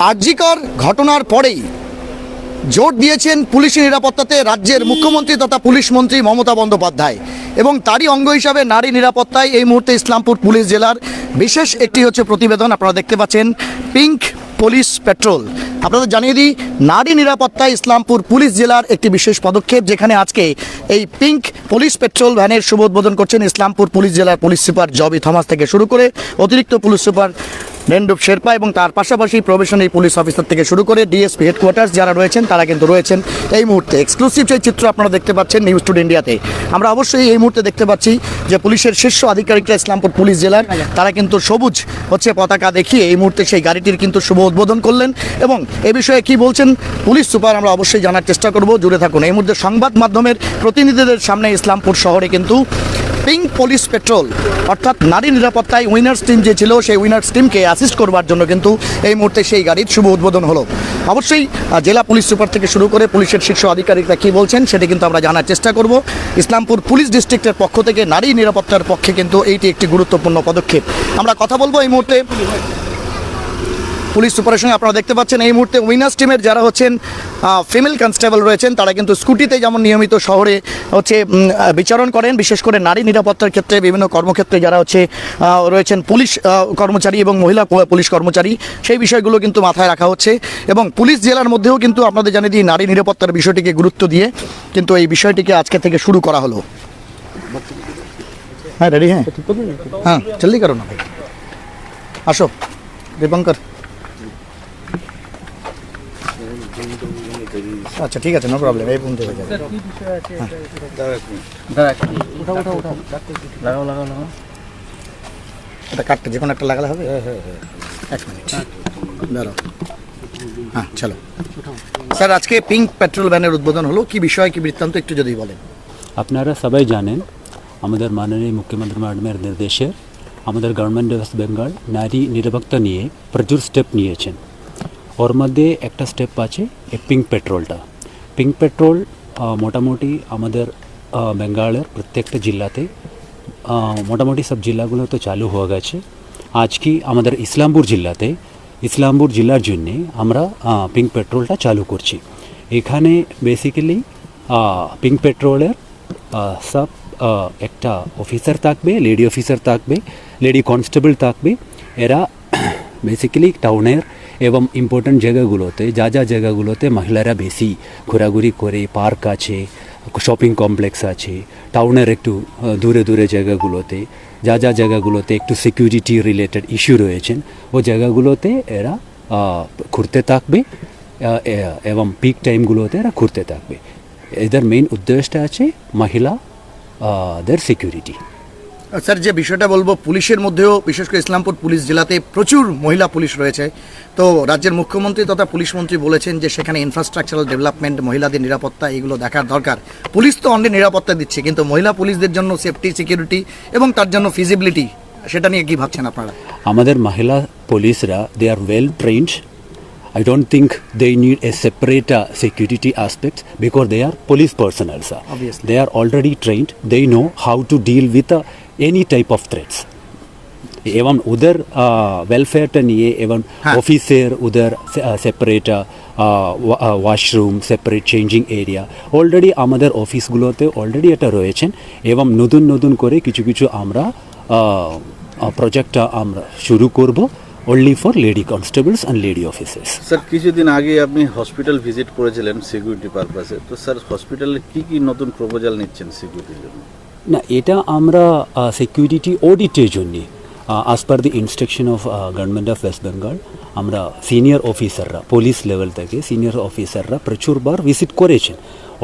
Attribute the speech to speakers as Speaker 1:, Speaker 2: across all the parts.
Speaker 1: আরজিকর ঘটনার পরেই জোর দিয়েছেন পুলিশি নিরাপত্তাতে রাজ্যের মুখ্যমন্ত্রী তথা পুলিশ মন্ত্রী মমতা বন্দ্যোপাধ্যায়। এবং তারই অঙ্গ হিসাবে নারী নিরাপত্তায় এই মুহূর্তে ইসলামপুর পুলিশ জেলার বিশেষ একটি হচ্ছে প্রতিবেদন আপনারা দেখতে পাচ্ছেন, পিঙ্ক পুলিশ পেট্রোল। আপনাদের জানিয়ে দিই, নারী নিরাপত্তায় ইসলামপুর পুলিশ জেলার একটি বিশেষ পদক্ষেপ, যেখানে আজকে এই পিঙ্ক পুলিশ পেট্রোল ভ্যানের শুভ উদ্বোধন করছেন ইসলামপুর পুলিশ জেলার পুলিশ সুপার জবি থমাস থেকে শুরু করে অতিরিক্ত পুলিশ সুপার রেন্ডুপ শেরপা এবং তার পাশাপাশি প্রবেশনারি পুলিশ অফিসার থেকে শুরু করে ডিএসপি হেডকোয়ার্টার্স যারা রয়েছেন, তারা কিন্তু রয়েছেন এই মুহূর্তে। এক্সক্লুসিভ সেই চিত্র আপনারা দেখতে পাচ্ছেন নিউজ টুডে ইন্ডিয়াতে আমরা অবশ্যই এই মুহূর্তে দেখতে পাচ্ছি যে পুলিশের শীর্ষ আধিকারিকরা ইসলামপুর পুলিশ জেলার, তারা কিন্তু সবুজ হচ্ছে পতাকা দেখিয়ে এই মুহূর্তে সেই গাড়িটির কিন্তু শুভ উদ্বোধন করলেন এবং এ বিষয়ে কি বলছেন পুলিশ সুপার আমরা অবশ্যই জানার চেষ্টা করব। জুড়ে থাকুন। এই মুহূর্তে সংবাদ মাধ্যমের প্রতিনিধিদের সামনে ইসলামপুর শহরে কিন্তু পিঙ্ক পুলিশ পেট্রোল। অর্থাৎ নারী নিরাপত্তায় উইনার্স টিম যে ছিল, সেই উইনার্স টিমকে অ্যাসিস্ট করবার জন্য কিন্তু এই মুহূর্তে সেই গাড়ির শুভ উদ্বোধন হলো। অবশ্যই জেলা পুলিশ সুপার থেকে শুরু করে পুলিশের শীর্ষ আধিকারিকরা কী বলছেন, সেটি কিন্তু আমরা জানার চেষ্টা করব। ইসলামপুর পুলিশ ডিস্ট্রিক্টের পক্ষ থেকে নারী নিরাপত্তার পক্ষে কিন্তু এইটি একটি গুরুত্বপূর্ণ পদক্ষেপ। আমরা কথা বলব এই মুহূর্তে পুলিশ সুপারের সঙ্গে আপনারা দেখতে পাচ্ছেন এই মুহূর্তে উইনার্স টিমের যারা হচ্ছেন ফিমেল কনস্টেবল রয়েছেন তারা কিন্তু স্কুটিতে যেমন নিয়মিত শহরে হচ্ছে বিচরণ করেন বিশেষ করে নারী নিরাপত্তার ক্ষেত্রে বিভিন্ন কর্মক্ষেত্রে যারা হচ্ছে রয়েছেন পুলিশ কর্মচারী এবং মহিলা পুলিশ কর্মচারী সেই বিষয়গুলো কিন্তু মাথায় রাখা হচ্ছে এবং পুলিশ জেলার মধ্যেও কিন্তু আপনাদের জানিয়ে দিই নারী নিরাপত্তার বিষয়টিকে গুরুত্ব দিয়ে কিন্তু এই বিষয়টিকে আজকে থেকে শুরু করা হলো। হ্যাঁ রেডি হ্যাঁ। হ্যাঁ জলদি করো না ভাই। আসো দীপঙ্কর। আচ্ছা ঠিক আছে নো প্রবলেম এই পর্যন্ত হয়ে যাবে।
Speaker 2: লাগাও লাগাও লাগাও।
Speaker 1: এটা কাটতে যে কোনো একটা লাগালে হবে? এক মিনিট। দাঁড়াও। হ্যাঁ চলো। স্যার আজকে পিঙ্ক পেট্রোল ভ্যানের উদ্বোধন হলো। কি বিষয় কি বৃত্তান্ত একটু যদি বলেন।
Speaker 2: আপনারা সবাই জানেন আমাদের মাননীয় মুখ্যমন্ত্রী ম্যাডামের নির্দেশে আমাদের গভর্নমেন্ট ওয়েস্ট বেঙ্গল নারী নিরাপত্তা নিয়ে প্রচুর স্টেপ নিয়েছেন। ওর মধ্যে একটা স্টেপ আছে, এই পিঙ্ক পেট্রোলটা পিঙ্ক পেট্রোল মোটামুটি আমাদের বেঙ্গলের প্রত্যেকটা জেলাতে মোটামুটি সব জেলাগুলোতে চালু হয়ে গেছে। আজকে আমাদের ইসলামপুর জেলাতে ইসলামপুর জেলার জন্যে আমরা পিঙ্ক পেট্রোলটা চালু করছি। এখানে বেসিক্যালি পিঙ্ক পেট্রোলের সব একটা অফিসার থাকবে লেডি অফিসার থাকবে লেডি কনস্টেবল থাকবে। এরা বেসিক্যালি টাউনের এবং ইম্পর্ট্যান্ট জায়গাগুলোতে, যা যা জায়গাগুলোতে মহিলারা বেশি ঘোরাঘুরি করে পার্ক আছে শপিং কমপ্লেক্স আছে টাউনের একটু দূরে দূরে জায়গাগুলোতে, যা যা জায়গাগুলোতে একটু সিকিউরিটি রিলেটেড ইস্যু রয়েছেন, ও জায়গাগুলোতে এরা ঘুরতে থাকবে এবং পিক টাইমগুলোতে এরা ঘুরতে থাকবে। এদের মেইন উদ্দেশ্যটা আছে মহিলা দের সিকিউরিটি
Speaker 1: স্যার যে বিষয়টা বলব পুলিশের মধ্যেও বিশেষ করে ইসলামপুর পুলিশ জেলাতে প্রচুর মহিলা পুলিশ রয়েছে তো রাজ্যের মুখ্যমন্ত্রী তথা পুলিশ মন্ত্রী বলেছেন যে সেখানে ইনফ্রাস্ট্রাকচারাল ডেভেলপমেন্ট মহিলাদের নিরাপত্তা এগুলো দেখার দরকার পুলিশ তো অনেক নিরাপত্তা দিচ্ছে কিন্তু মহিলা পুলিশদের জন্য সেফটি সিকিউরিটি এবং তার জন্য ফিজিবিলিটি সেটা নিয়ে কি ভাবছেন আপনারা
Speaker 2: আমাদের মহিলা পুলিশরা they are well trained I don't think they need a separate uh, security aspect because they are police personnel. Sir.
Speaker 1: Obviously.
Speaker 2: They are already trained. They know how to deal with uh, any type of threats. एवं उधर welfare নিয়ে এবং
Speaker 1: হ্যাঁ।
Speaker 2: অফিসের উধর separate washroom separate changing area already আমাদের অফিসগুলোতে already এটা রয়েছেন এবং নতুন নতুন করে কিছু কিছু আমরা প্রজেক্টটা আমরা শুরু করব only for lady constables and lady officers
Speaker 3: sir কিছুদিন আগে আপনি হসপিটাল ভিজিট করেছিলেন সিকিউরিটি পারপাসে তো স্যার হসপিটালে কি কি নতুন প্রপোজাল নিচ্ছেন সিকিউরিটির জন্য
Speaker 2: না, এটা আমরা সিকিউরিটি অডিটের জন্যে আজ per the instruction of government of West Bengal আমরা সিনিয়র অফিসাররা পুলিশ লেভেল থেকে সিনিয়র অফিসাররা প্রচুরবার ভিজিট করেছেন।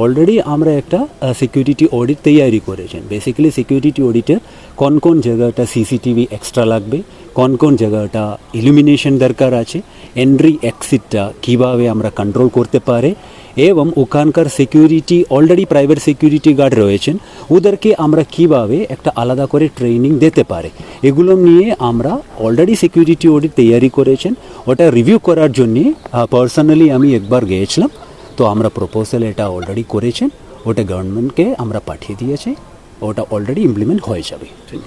Speaker 2: অলরেডি আমরা একটা সিকিউরিটি অডিট তৈরি করেছেন। বেসিক্যালি সিকিউরিটি অডিটের কোন কোন জায়গাটা সিসিটিভি এক্সট্রা লাগবে, কোন কোন জায়গাটা ইলুমিনেশন দরকার আছে এন্ট্রি এক্সিটটা কীভাবে আমরা কন্ট্রোল করতে পারে এবং ওখানকার security already private security guard রয়েছেন। ওদেরকে আমরা কীভাবে একটা আলাদা করে ট্রেনিং দিতে পারে? এগুলো নিয়ে আমরা অলরেডি সিকিউরিটি অডিট তৈরি করেছেন। ওটা রিভিউ করার জন্যে পার্সোনালি আমি একবার গিয়েছিলাম। তো আমরা প্রপোজাল এটা অলরেডি করেছেন। ওটা গভর্নমেন্টকে আমরা পাঠিয়ে দিয়েছি। ওটা অলরেডি ইমপ্লিমেন্ট হয়ে যাবে।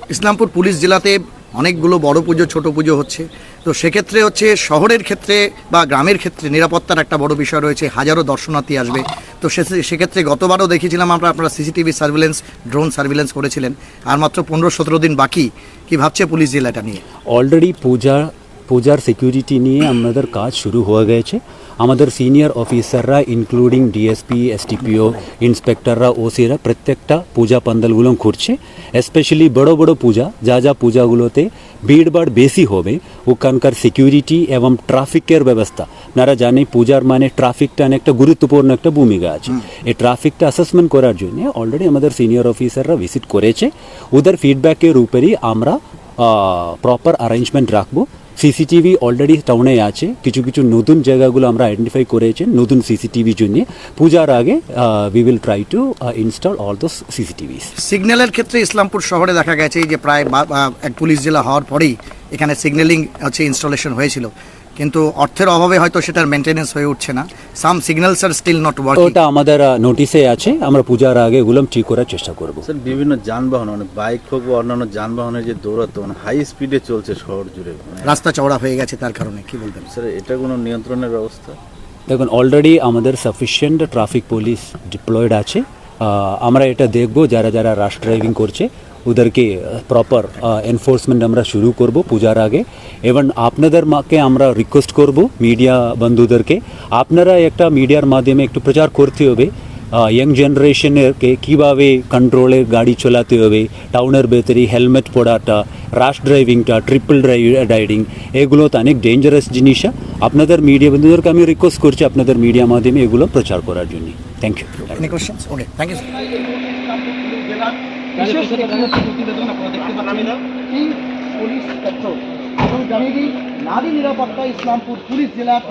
Speaker 1: ইসলামপুর পুলিশ জেলাতে অনেকগুলো বড় পুজো, ছোট পুজো হচ্ছে। তো সেক্ষেত্রে হচ্ছে শহরের ক্ষেত্রে বা গ্রামের ক্ষেত্রে নিরাপত্তার একটা বড় বিষয় রয়েছে, হাজারো দর্শনার্থী আসবে। তো সে- সেক্ষেত্রে গতবারও দেখেছিলাম আমরা, আপনারা সিসিটিভি সার্ভিলেন্স, ড্রোন সার্ভিলেন্স করেছিলেন। আর মাত্র পনেরো সতেরো দিন বাকি। কি ভাবছে পুলিশ জেলাটা নিয়ে?
Speaker 2: অলরেডি পূজা, পূজার সিকিউরিটি নিয়ে আমাদের কাজ শুরু হয়ে গেছে। আমাদের সিনিয়র অফিসাররা ইনক্লুডিং ডিএসপি এসটিপিও ইন্সপেক্টররা ওসিরা প্রত্যেকটা পূজা পান্ডালগুলো ঘুরছে স্পেশালি বড় বড় পূজা যা যা পূজাগুলোতে ভিড়ভাড় বেশি হবে ওখানকার সিকিউরিটি এবং ট্রাফিকের ব্যবস্থা। আপনারা জানেন পূজার মানে ট্রাফিকটা অনেকটা গুরুত্বপূর্ণ একটা ভূমিকা আছে। এই ট্রাফিকটা অ্যাসেসমেন্ট করার জন্য অলরেডি আমাদের সিনিয়র অফিসাররা ভিজিট করেছে। ওদের ফিডব্যাকের উপরই আমরা প্রপার অ্যারেঞ্জমেন্ট রাখব। সিসিটিভি অলরেডি টাউনে আছে। কিছু কিছু নতুন জায়গাগুলো আমরা আইডেন্টিফাই করেছি নতুন সিসিটিভির জন্য। পূজার আগে we will try to install all those CCTV
Speaker 1: সিগন্যালের ক্ষেত্রে ইসলামপুর শহরে দেখা গেছে যে প্রায় এক পুলিশ জেলা হওয়ার পরেই এখানে সিগন্যালিং হচ্ছে ইনস্টলেশন হয়েছিল। কিন্তু অর্থের অভাবে হয়তো সেটার মেনটেনেন্স হয়ে উঠছে না। Some signals are still not working
Speaker 2: ওটা আমাদের নোটিসে আছে। আমরা পূজার আগে এগুলো ঠিক করার চেষ্টা করব।
Speaker 3: স্যার বিভিন্ন যানবাহন মানে বাইক হোক বা অন্যান্য যানবাহনের যে দৌড়াতো মানে হাই স্পিডে চলছে শহর জুড়ে মানে
Speaker 1: রাস্তা চওড়া হয়ে গেছে তার কারণে কি বলবেন?
Speaker 3: স্যার এটা কোনো নিয়ন্ত্রণের ব্যবস্থা?
Speaker 2: দেখুন অলরেডি আমাদের সাফিসিয়েন্ট ট্রাফিক পুলিশ ডিপ্লয়েড আছে। আমরা এটা দেখব যারা যারা রাশ ড্রাইভিং করছে। ওদেরকে প্রপার এনফোর্সমেন্ট আমরা শুরু করব পূজার আগে এবং আপনাদের মাকে আমরা রিকোয়েস্ট করব মিডিয়া বন্ধুদেরকে আপনারা একটা মিডিয়ার মাধ্যমে একটু প্রচার করতে হবে ইয়াং জেনারেশনেরকে কীভাবে কন্ট্রোলে গাড়ি চালাতে হবে টাউনের ভেতরে হেলমেট পড়াটা রাশ ড্রাইভিংটা ট্রিপল রাইডিং এগুলো তো অনেক ডেঞ্জারাস জিনিস আপনাদের মিডিয়া বন্ধুদেরকে আমি রিকোয়েস্ট করছি আপনাদের মিডিয়া মাধ্যমে এগুলো প্রচার করার জন্য thank you
Speaker 1: any questions okay thank you এবং জানিয়ে দিই নারী নিরাপত্তা ইসলামপুর পুলিশ জেলার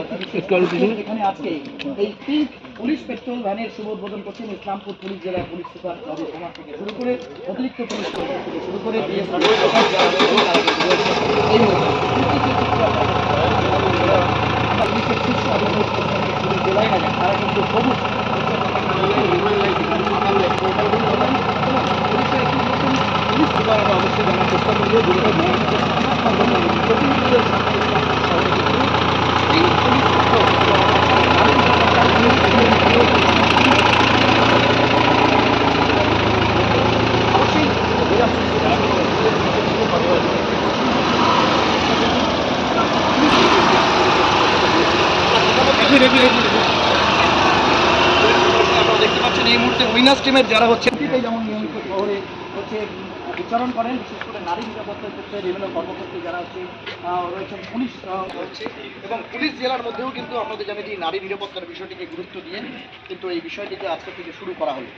Speaker 1: এখানে আজকে এই পিঙ্ক পুলিশ পেট্রোল ভ্যানের শুভ উদ্বোধন করছেন ইসলামপুর পুলিশ জেলার পুলিশ সুপার কুমার থেকে শুরু করে অতিরিক্ত পুলিশ কর্মী থেকে শুরু করে এই আমরা পুলিশের শীর্ষ আধিকারিক জেলায় তারা কিন্তু সবুজ পুলিশ সুপার আমরা অবশ্যই জানার চেষ্টা করব যেগুলো আপনারা দেখতে পাচ্ছেন টিমের যারা হচ্ছে যেমন নিয়মিত শহরে হচ্ছে উম, বিচরণ করেন বিশেষ করে নারী নিরাপত্তার ক্ষেত্রে বিভিন্ন কর্মকর্তা যারা হচ্ছে আহ, রয়েছেন পুলিশ রয়েছে এবং পুলিশ জেলার মধ্যেও কিন্তু আমাদের জানি যে নারী নিরাপত্তার বিষয়টিকে গুরুত্ব দিয়ে কিন্তু এই বিষয়টিকে আজকে থেকে শুরু করা হলো।